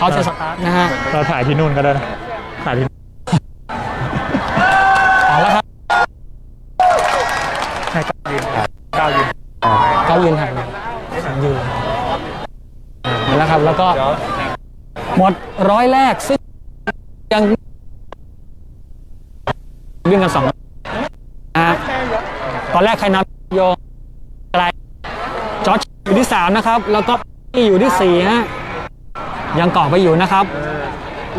เขาจะสตาร์ทนะฮะเราถ่ายที่นู่นก็ได้นะถ่ายที่เอาละครับให้ก้าวยืนถ่ายก้าวยืนเขายืนถ่ายสองยืนเอาละครับ แล้วก็หมดร้อยแรกซึ่งยังวิ่งกันสองนะฮะตอนแรกใครนำโยอะไรจอร์จอยู่ที่สามนะครับ แล้วก็พี่อยู่ที่สี่ฮะ ยังเกาะไปอยู่นะครับ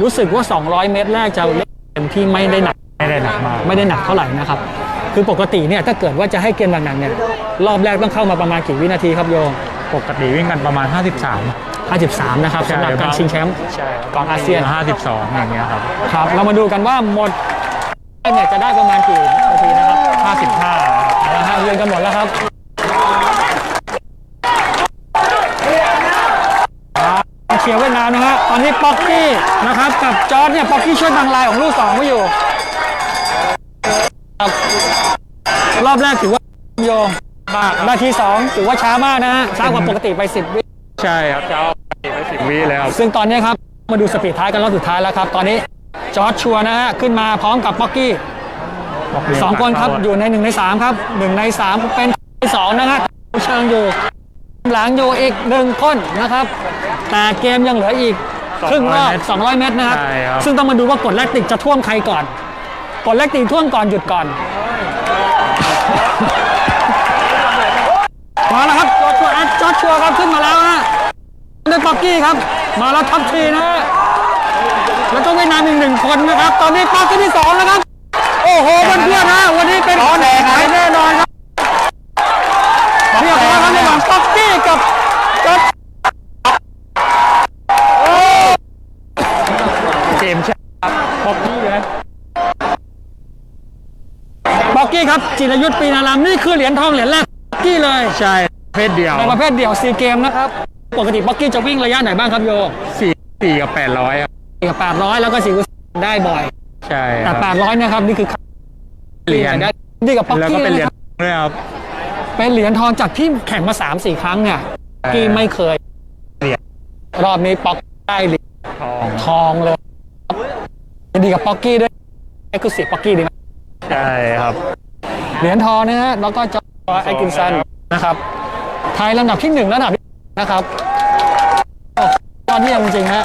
รู้สึกว่า 200 เมตรแรกจะเล่นเกมที่ไม่ได้หนักไม่ได้หนักมากไม่ได้หนักเท่าไหร่นะครับ คือปกติเนี่ยถ้าเกิดว่าจะให้เกมหนักๆเนี่ยรอบแรกต้องเข้ามาประมาณกี่วินาทีครับโยปกติวิ่งกันประมาณ 53 53 นะครับสำหรับการชิงแชมป์ใช่ก่อนอาเซียน 52 อย่างเงี้ยครับครับ เรามาดูกันว่าหมดเนี่ยจะได้ประมาณกี่นาทีนะครับ 55นะฮะเรียนกันหมดแล้วครับเชียร์เวียดนามนะฮะตอนนี้ป๊อกกี้นะครับกับจอร์ดเนี่ยป๊อกกี้ช่วยบังลายของลูกสองไว้อยู่ครับรอบแรกถือว่าโยมากนาทีสองถือว่าช้ามากนะฮะช้ากว่าปกติไป10วิใช่ครับเจ้าไปสิบวิเลยครับซึ่งตอนนี้ครับมาดูสปีดท้ายกันรอบสุดท้ายแล้วครับ ตอนนี้จอร์ดชัวร์นะฮะขึ้นมาพร้อมกับป๊อกกี้สองคนครับอยู่ในหนึ่งในสามครับหนึ่งในสามเป็นที่สองนะฮะเชิงอยู่ หลังอยู่อีกหนึ่งคนนะครับ แต่เกมยังเหลืออีกครึ่งรอบ200 เมตรนะครับ ใช่ครับ ซึ่งต้องมาดูว่ากดแลคติกจะท่วมใครก่อน กดแลคติกท่วมก่อนหยุดก่อนมาแล้วครับจอร์ชัวร์แอดจอร์ชัวร์ครับขึ้นมาแล้วฮะด้วยป๊อกกี้ครับ มาแล้วท็อปทีนะฮะแล้วก็เวียดนามอีกหนึ่งคนนะครับ ตอนนี้ป๊อกกี้ที่สองแล้วครับ โอ้โหเพื่ มใช่ครับป๊อกกี้นะป๊อกกี้ครับจิรยุทธปีนารามนี่คือเหรียญทองเหรียญแรกป๊อกกี้เลยใช่เพศเดียวในประเภทเดี่ยวซีเกมนะครับปกติป๊อกกี้จะวิ่งระยะไหนบ้างครับโยสี่สี่กับแปดร้อยครับสี่กับแปดร้อยแล้วก็สี่กับได้บ่อย ใช่คแต่รับแปดร้อยนะครับนี่คือเหรียญได้ดีกับป๊อกแล้วกี้ก็เป็นเหรียญะครับด้วยครับเป็นเหรียญทองจากที่แข่งมา3ามสี่ครั้งเนี่ยป๊อกกี้ไม่เคยเหรียญรอบนี้ป๊อกได้เหรียญทองทองเลยยิน ดีกับป๊อกกี้ด้วยเอ็กซ์คลูซีฟป๊อกกี้ดีไหมใช่ครับ เหรียญทองนะฮะแล้วก็จอร์ไอกินสันนะครับไทยลำดับที่หนึ่งระดับที่นะครับโอ้ยอดเยี่ยมจริงๆฮะ